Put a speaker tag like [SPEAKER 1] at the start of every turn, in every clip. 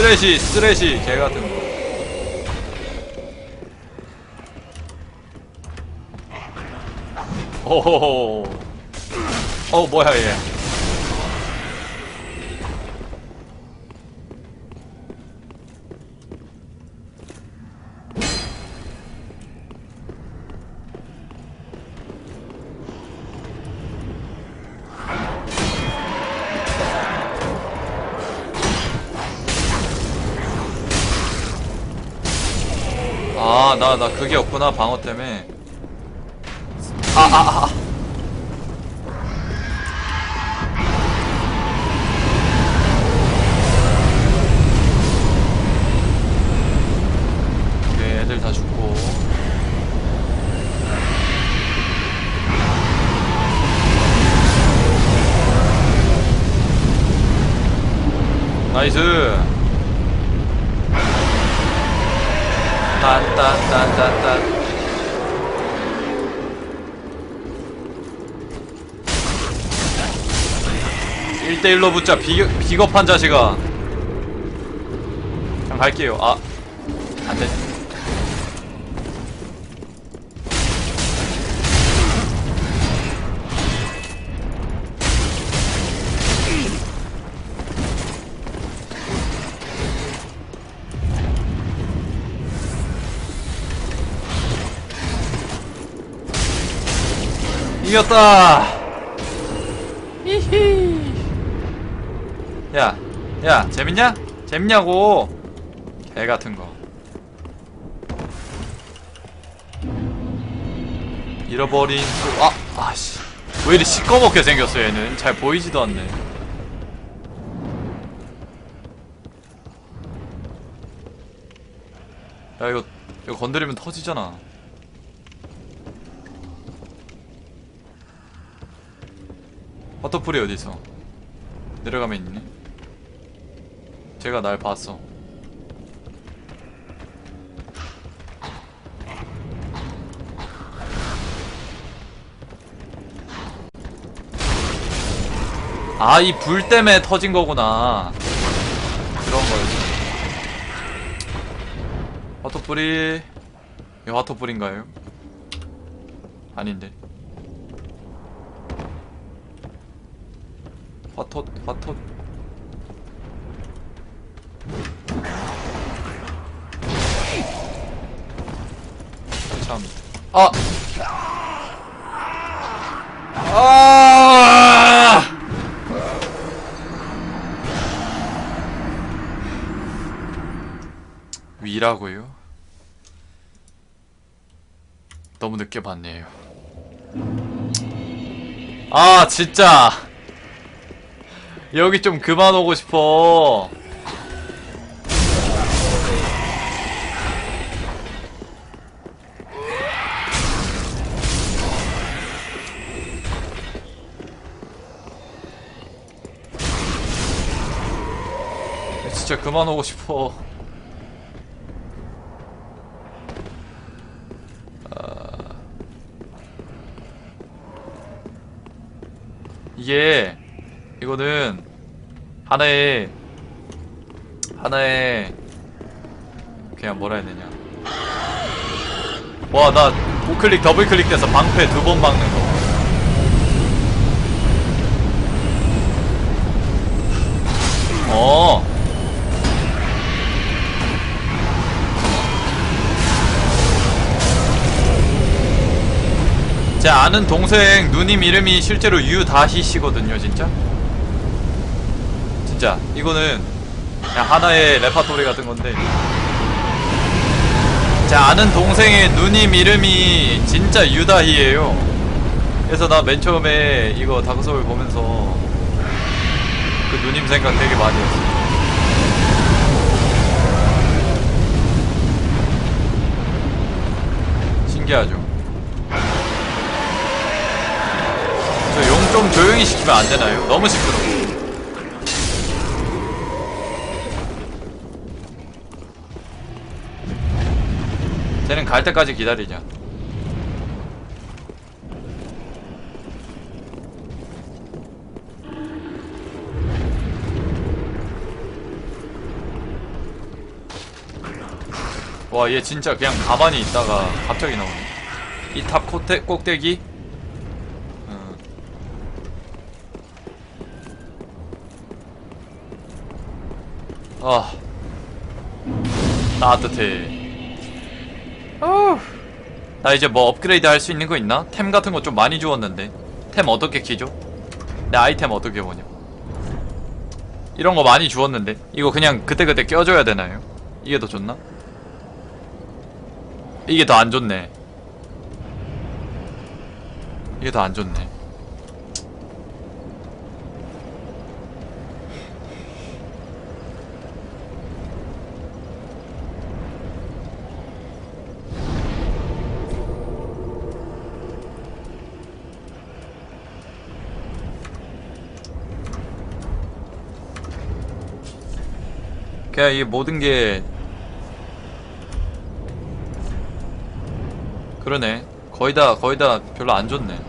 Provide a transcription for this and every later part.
[SPEAKER 1] 쓰레시 쓰레시 개 같은 거. 오호호. 어 뭐야 얘 나 그게 없구나, 방어 때문에. 아, 아, 아. 오케이, 애들 다 죽고. 나이스. 1대1로 붙자. 비, 비겁한 자식아. 그냥 갈게요. 아 안돼 이겼다 야, 야, 재밌냐? 재밌냐고. 개 같은 거. 잃어버린 소... 아, 아씨. 왜 이리 시꺼멓게 생겼어 얘는? 잘 보이지도 않네. 야 이거 이거 건드리면 터지잖아. 버터풀이 어디서? 내려가면 있니? 제가 날 봤어. 아 이 불 때문에 터진 거구나. 그런 거였어. 화토불이 이거 화토불인가요? 아닌데. 화톳 화톳 아! 아! 위라고요? 너무 늦게 봤네요. 아, 진짜. 여기 좀 그만 오고 싶어. 그만 오고 싶어. 아. 이게 이거는 하나의 하나의 그냥 뭐라 해야 되냐 와 나 우클릭 더블 클릭 돼서 방패 두번 박는 거 어. 제 아는 동생 누님 이름이 실제로 유다희 씨거든요, 진짜. 진짜 이거는 그냥 하나의 레파토리 같은 건데. 제 아는 동생의 누님 이름이 진짜 유다희예요. 그래서 나 맨 처음에 이거 다크소울 보면서 그 누님 생각 되게 많이 했어. 신기하죠. 좀 조용히 시키면 안 되나요? 너무 시끄러워. 쟤는 갈 때까지 기다리자. 와 얘 진짜 그냥 가만히 있다가 갑자기 나오네 이 탑 꼭대기 아 따뜻해 어우. 나 이제 뭐 업그레이드 할 수 있는 거 있나? 템 같은 거 좀 많이 주웠는데 템 어떻게 키죠? 내 아이템 어떻게 보냐 이런 거 많이 주웠는데 이거 그냥 그때그때 껴줘야 되나요? 이게 더 좋나? 이게 더 안 좋네 이게 더 안 좋네 그냥 이 모든 게 그러네. 거의 다 거의 다 별로 안 좋네.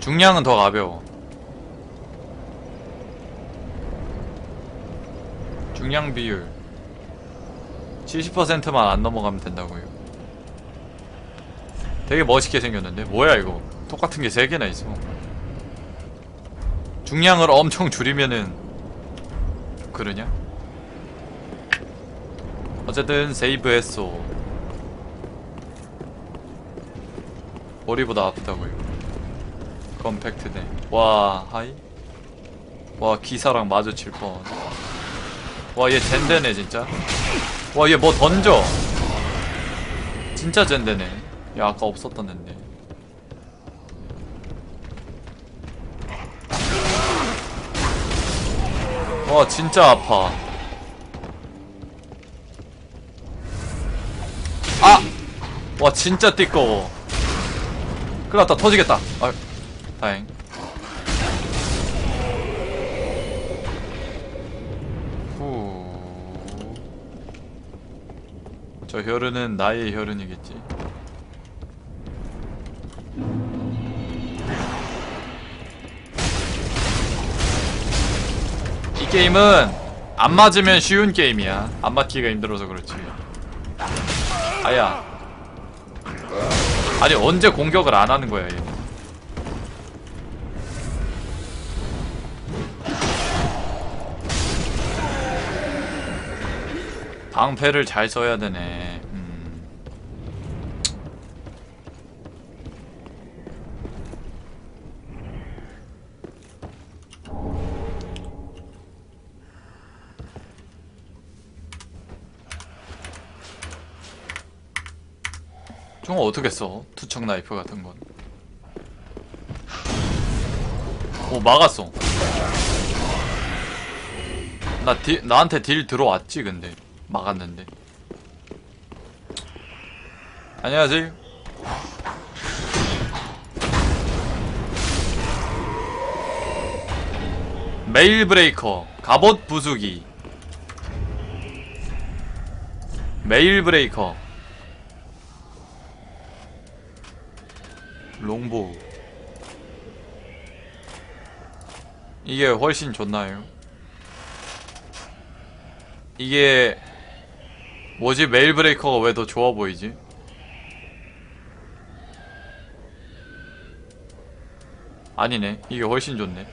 [SPEAKER 1] 중량은 더 가벼워. 중량 비율. 70%만 안 넘어가면 된다고요. 되게 멋있게 생겼는데? 뭐야 이거? 똑같은 게 3개나 있어. 중량을 엄청 줄이면은 그러냐? 어쨌든 세이브했어 머리보다 아프다고요. 컴팩트네. 와 하이? 와 기사랑 마주칠 뻔와얘 젠데네 진짜? 와 얘 뭐 던져? 진짜 젠데네. 야 아까 없었던 앤데 와 진짜 아파. 아! 와 진짜 띠꺼워. 큰일 났다 터지겠다. 아 다행. 후저 혈흔은 나의 혈흔이겠지 이 게임은 안 맞으면 쉬운 게임이야. 안 맞기가 힘들어서 그렇지. 아야. 아니 언제 공격을 안 하는 거야 얘는? 방패를 잘 써야 되네 음. 저거 어떻게 써? 투척 나이프 같은 건. 오, 막았어. 나 딜, 나한테 딜 들어왔지, 근데. 막았는데. 안녕하세요. 메일 브레이커, 갑옷 부수기. 메일 브레이커. 롱보우 이게 훨씬 좋나요? 이게 뭐지? 메일 브레이커가 왜 더 좋아 보이지? 아니네. 이게 훨씬 좋네.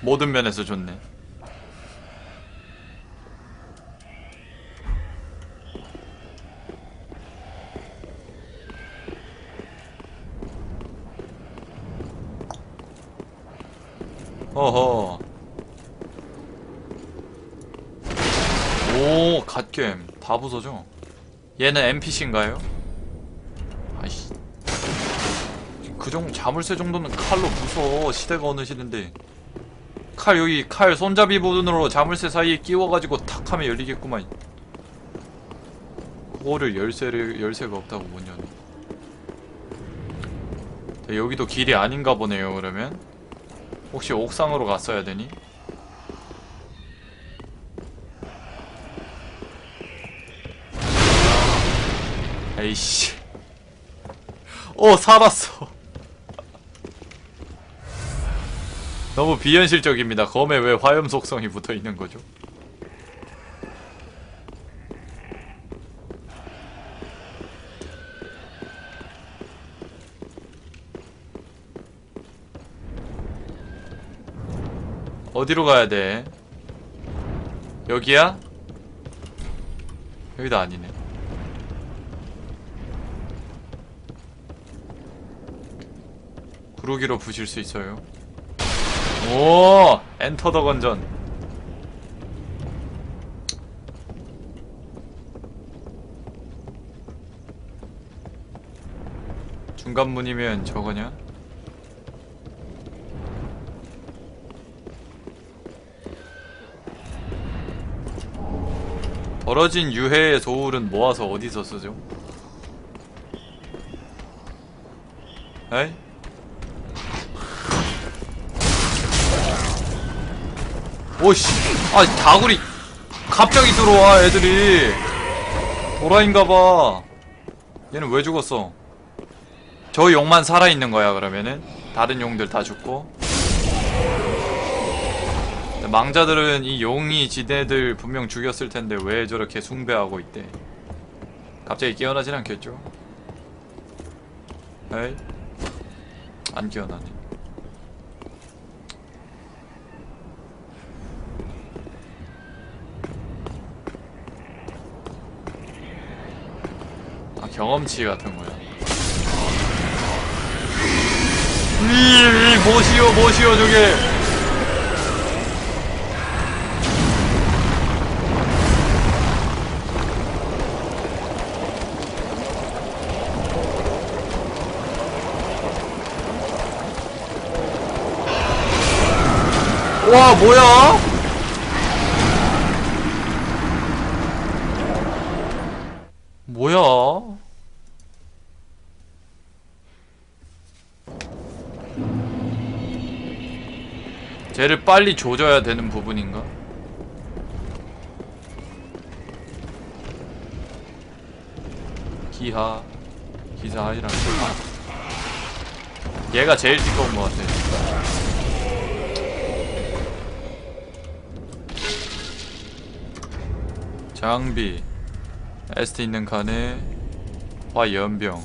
[SPEAKER 1] 모든 면에서 좋네 어허. 오, 갓겜. 다 부서져. 얘는 NPC인가요? 아이씨. 그 정도, 자물쇠 정도는 칼로 부숴. 시대가 어느 시대인데. 칼, 여기, 칼 손잡이 부분으로 자물쇠 사이에 끼워가지고 탁 하면 열리겠구만. 그거를 열쇠를, 열쇠가 없다고 못 여네. 네, 여기도 길이 아닌가 보네요, 그러면. 혹시 옥상으로 갔어야 되니? 에이씨. 오, 살았어. 너무 비현실적입니다. 검에 왜 화염 속성이 붙어 있는 거죠? 어디로 가야 돼? 여기야? 여기도 아니네. 구르기로 부실 수 있어요. 오! 엔터 더 건전. 중간문이면 저거냐? 벌어진 유해의 소울은 모아서 어디서 쓰죠? 에이? 오씨 아 다구리. 갑자기 들어와 애들이. 도라인가봐. 얘는 왜 죽었어? 저 용만 살아있는 거야 그러면은? 다른 용들 다 죽고 망자들은 이 용이 지네들 분명 죽였을 텐데 왜 저렇게 숭배하고 있대? 갑자기 깨어나진 않겠죠? 에이 안 깨어나네. 아 경험치 같은 거야. 이, 이 뭐시오 뭐시오 저게 와 뭐야? 뭐야? 쟤를 빨리 조져야 되는 부분인가? 기하 기사하이랑 얘가 제일 두꺼운 것 같아 장비 에스트 있는 칸에 화연병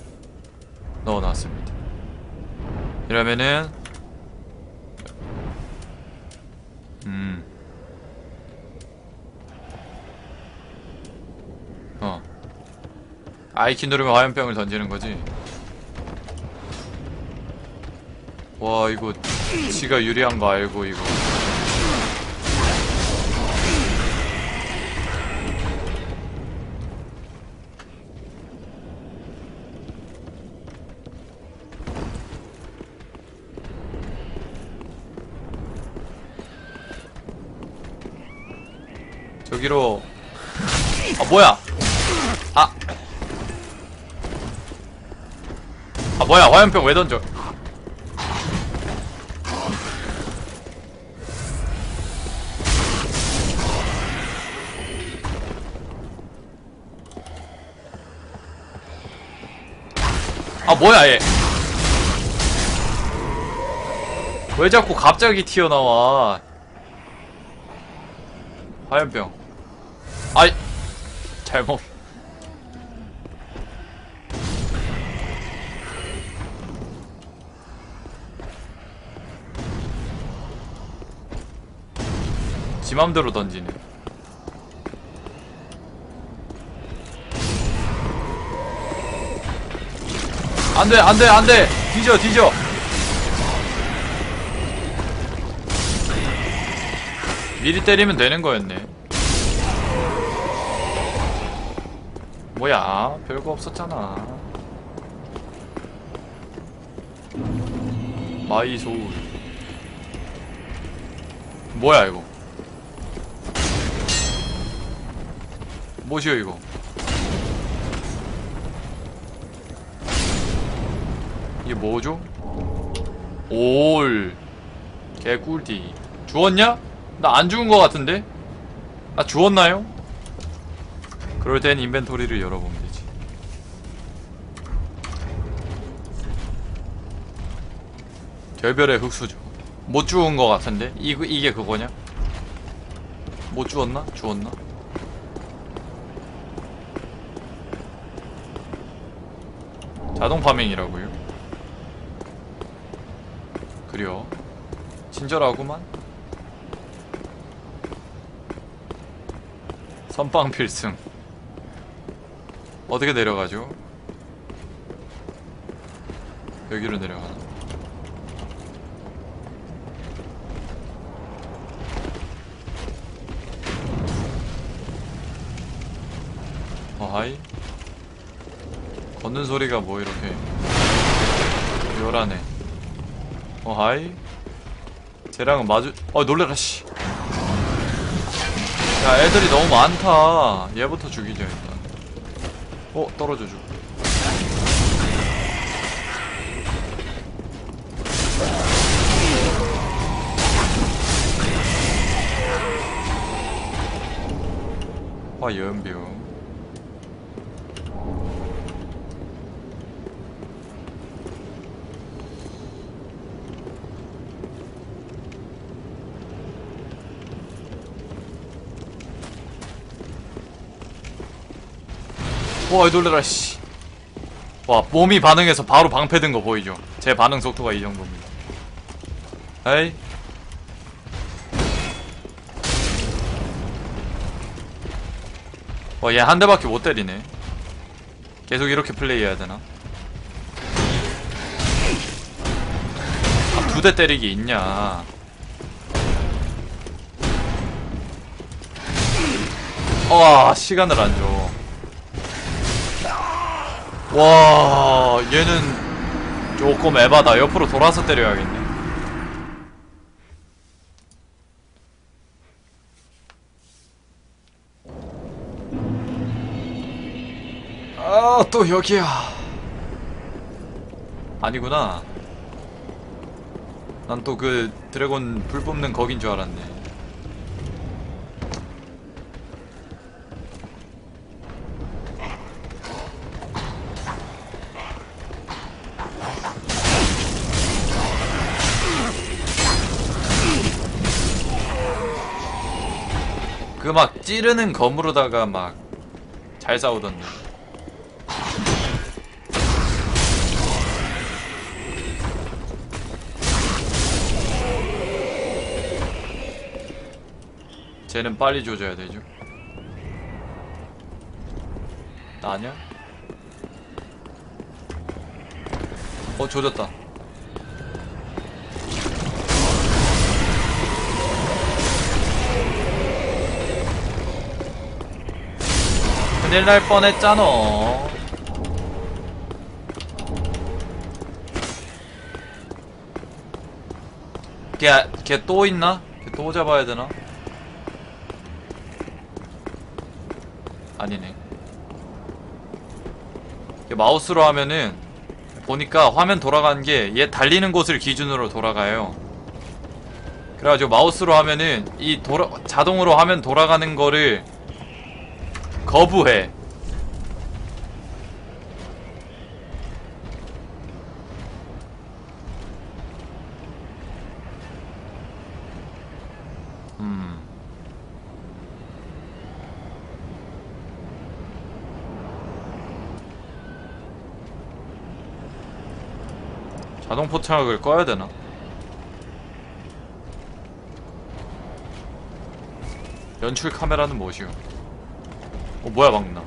[SPEAKER 1] 넣어놨습니다 이러면은 음. 어. 아이키 누르면 화염병을 던지는 거지. 와, 이거 지가 유리한 거 알고 이거. 저기로. 아 뭐야? 아. 아 뭐야? 화염병 왜 던져? 아 뭐야 얘? 왜 자꾸 갑자기 튀어나와? 화염병 잘못. 지 맘대로 던지네 안돼 안돼 안돼! 뒤져 뒤져! 미리 때리면 되는 거였네 뭐야 별거 없었잖아 마이 소울 뭐야 이거 뭐시여 이거 이게 뭐죠? 올 개꿀띠 주웠냐? 나 안 죽은 거 같은데? 나 주웠나요? 그럴 땐 인벤토리를 열어보면 되지 결별의 흙수저 못 주운 거 같은데? 이, 이게 그거냐? 못 주웠나? 주웠나? 자동 파밍이라고요? 그려 친절하구만 선빵 필승 어떻게 내려가죠? 여기로 내려가나? 어, 하이. 걷는 소리가 뭐 이렇게 요란해. 어, 하이. 쟤랑은 마주, 어, 놀래라, 씨. 야, 애들이 너무 많다. 얘부터 죽이자. 어, 떨어져 주. 화연병. 와, 놀래라, 씨. 와, 몸이 반응해서 바로 방패 든 거 보이죠? 제 반응 속도가 이 정도입니다. 에이. 와, 얘 한 대밖에 못 때리네. 계속 이렇게 플레이해야 되나? 아, 두 대 때리기 있냐. 와, 시간을 안 줘. 와, 얘는 조금 에바다. 옆으로 돌아서 때려야겠네. 아, 또 여기야. 아니구나. 난 또 그 드래곤 불 뿜는 거긴 줄 알았네. 찌르는 검으로다가 막 잘 싸우던데. 쟤는 빨리 조져야 되죠. 나 아니야? 어 조졌다. 큰일 날 뻔했잖아. 걔, 걔 또 있나? 걔 또 잡아야 되나? 아니네. 마우스로 하면은 보니까 화면 돌아가는 게 얘 달리는 곳을 기준으로 돌아가요. 그래가지고 마우스로 하면은 이 돌아 자동으로 화면 돌아가는 거를 거부해. 음. 자동 포착을 꺼야 되나? 연출 카메라는 무엇이요? 어 뭐야 막나?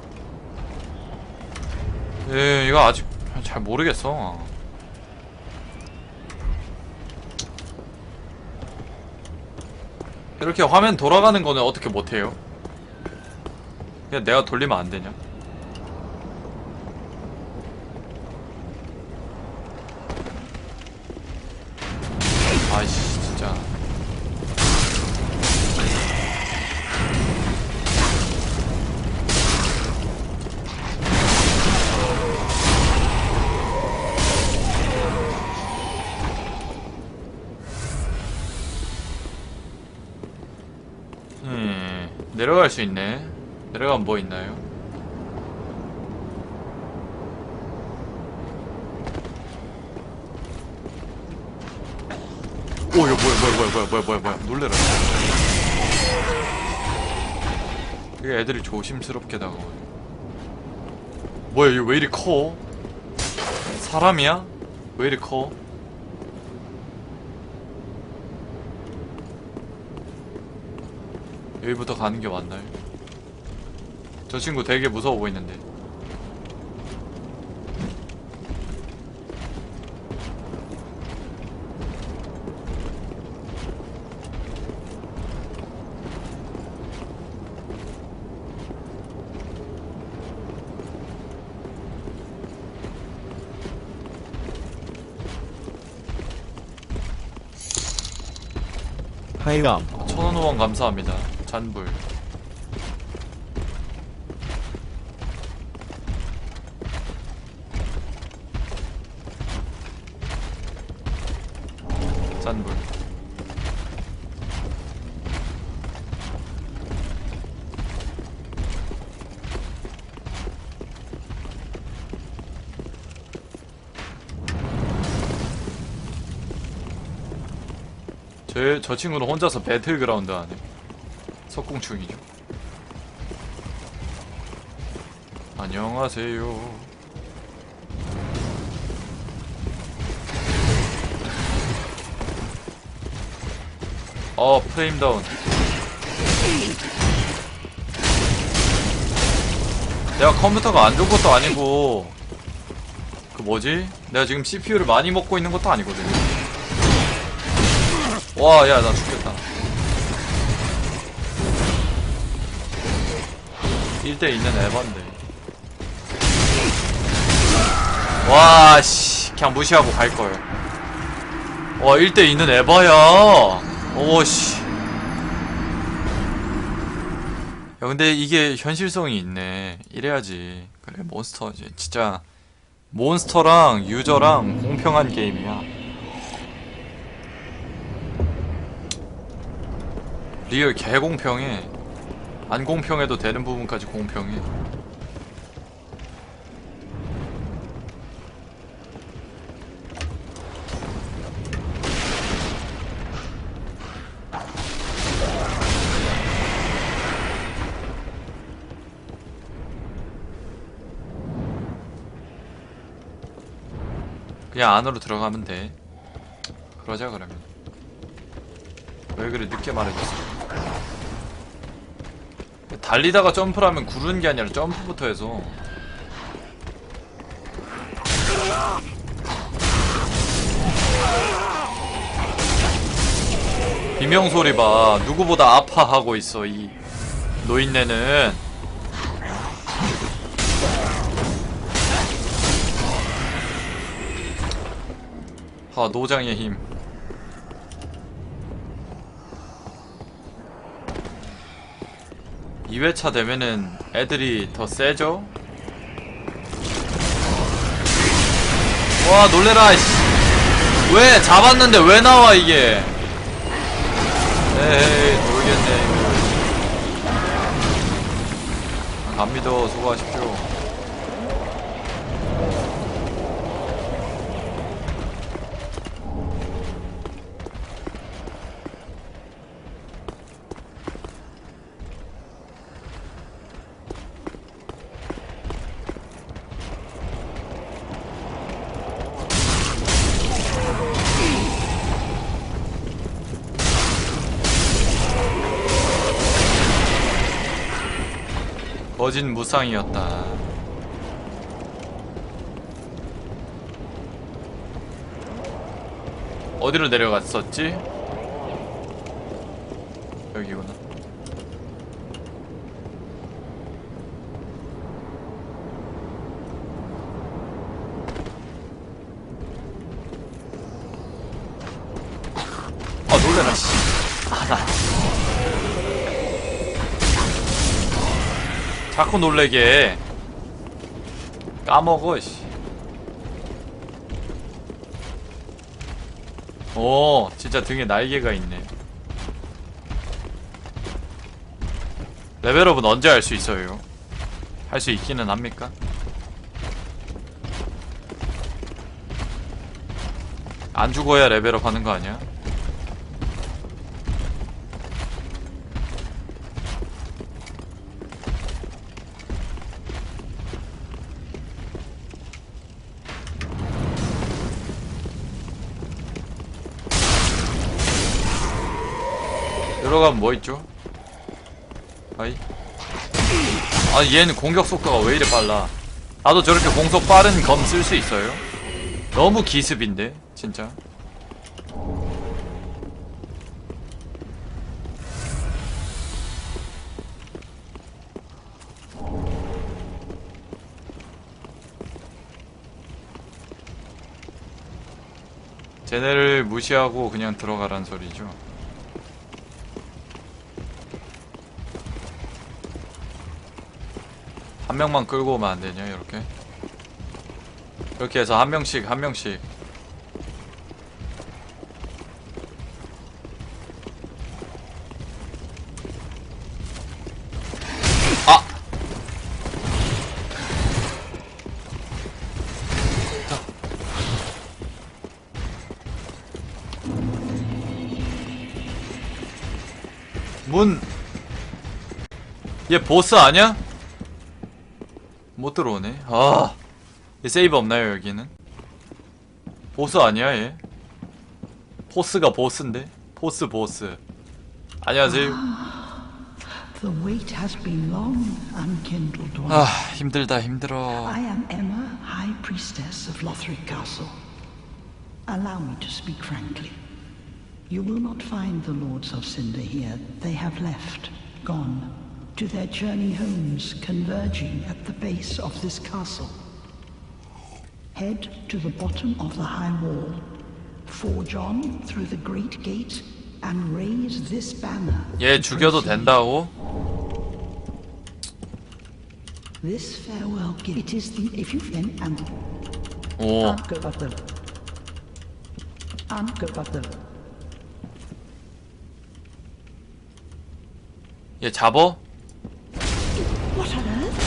[SPEAKER 1] 예 이거 아직 잘 모르겠어. 이렇게 화면 돌아가는 거는 어떻게 못해요? 그냥 내가 돌리면 안 되냐? 내려갈 수 있네 내려가면 뭐 있나요? 오 이거 뭐야 뭐야 뭐야 뭐야 뭐야 뭐야 뭐야 놀래라 이게 애들이 조심스럽게 다가오네 뭐야 이거 왜 이리 커? 사람이야? 왜 이리 커? 여기부터 가는 게 맞나요? 저 친구 되게 무서워 보이는데.
[SPEAKER 2] 하이람
[SPEAKER 1] 천원 후원 감사합니다. 잔불. 잔불. 제, 저 친구는 혼자서 배틀그라운드 하네. 석궁충이죠. 안녕하세요. 어, 프레임 다운. 내가 컴퓨터가 안 좋은 것도 아니고, 그 뭐지? 내가 지금 CPU를 많이 먹고 있는 것도 아니거든. 와, 야, 나 죽겠다. 1대 있는 에반데. 와, 씨. 그냥 무시하고 갈걸. 와, 1대 있는 에바야. 오, 씨. 야, 근데 이게 현실성이 있네. 이래야지. 그래, 몬스터지. 진짜. 몬스터랑 유저랑 공평한 게임이야. 리얼 개공평해. 안 공평해도 되는 부분까지 공평해. 그냥 안으로 들어가면 돼. 그러자 그러면. 왜 그래 늦게 말해줬어? 달리다가 점프를 하면 구르는 게 아니라 점프부터 해서. 비명 소리 봐. 누구보다 아파하고 있어 이 노인네는. 아 노장의 힘 이회차 되면은 애들이 더 세죠? 와 놀래라 씨. 왜 잡았는데 왜 나와 이게 에이 놀겠네 이거 갑니다 수고하십시오 거진 무상이었다 어디로 내려갔었지? 여기구나 아 놀래라 씨 아나 자꾸 놀래게 해. 까먹어 씨. 오 진짜 등에 날개가 있네 레벨업은 언제 할 수 있어요? 할 수 있기는 합니까? 안 죽어야 레벨업 하는 거 아니야? 들어가면 뭐 있죠? 아이 아 얘는 공격 속도가 왜 이래 빨라 나도 저렇게 공속 빠른 검 쓸 수 있어요? 너무 기습인데 진짜 쟤네를 무시하고 그냥 들어가란 소리죠 한 명만 끌고 오면 안 되냐 이렇게 이렇게 해서 한 명씩 한 명씩 아 문. 얘 보스 아니야? 못 들어오네. 아. 얘 세이브 없나요, 여기는? 보스 아니야, 얘? 포스가 보스인데? 포스 보스. 안녕하세요. 아, 힘들다, 힘들어.
[SPEAKER 2] I am Emma, High Priestess of Lothric Castle. Allow me to speak frankly. You will not find the Lords of Cinder here. They have left, gone, to their journey homes, converging at the base of this castle. Head to the bottom of the high wall, forge on through the great gate, and raise this banner.
[SPEAKER 1] 얘
[SPEAKER 2] to
[SPEAKER 1] 죽여도
[SPEAKER 2] proceed.
[SPEAKER 1] 된다고?
[SPEAKER 2] This farewell gift. It is the if you then and
[SPEAKER 1] 오.
[SPEAKER 2] Uncle Uncle
[SPEAKER 1] 얘 잡어?
[SPEAKER 2] Earth?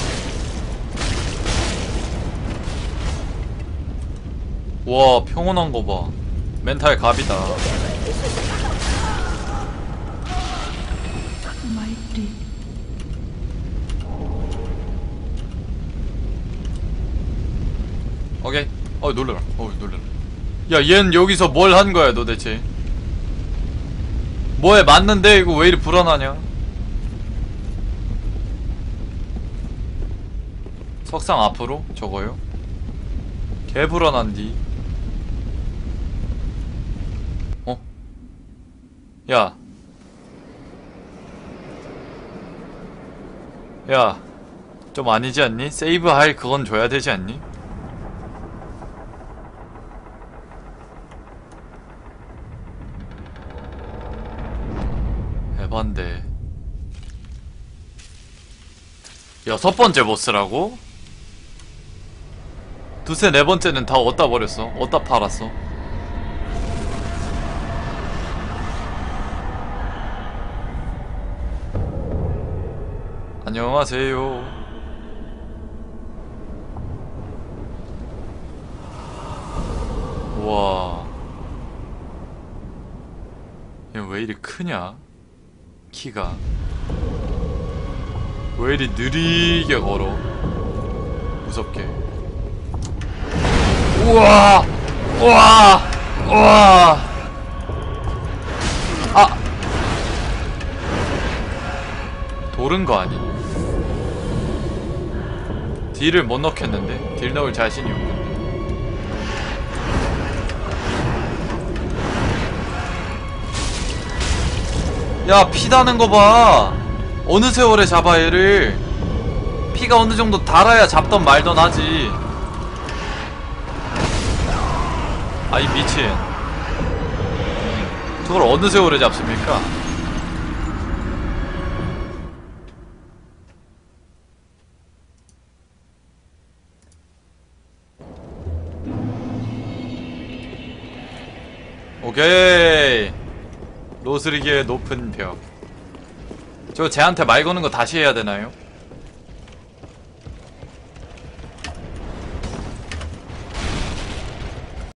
[SPEAKER 1] 와, 평온한 거 봐. 멘탈 갑이다. 오케이. 어, 놀래라. 어, 놀래라. 야, 얜 여기서 뭘 한 거야, 도대체? 뭐에 맞는데, 이거 왜 이리 불안하냐? 석상 앞으로? 저거요? 개 불안한디. 어? 야. 야. 좀 아니지 않니? 세이브 할 그건 줘야 되지 않니? 에반데 여섯 번째 보스라고? 두세 네 번째는 다 어디다 버렸어? 어디다 팔았어? 안녕하세요 우와 얘왜 이리 크냐? 키가 왜 이리 느리게 걸어? 무섭게 우와 우와 우와 아 돌은 거 아니? 딜을 못 넣겠는데 딜 넣을 자신이 없는데 야, 피 나는 거 봐. 어느 세월에 잡아, 얘를. 피가 어느 정도 달아야 잡던 말던 하지. 아이, 미친. 저걸 어느 세월에 잡습니까? 오케이. 로스리기의 높은 벽. 저 쟤한테 말 거는 거 다시 해야 되나요?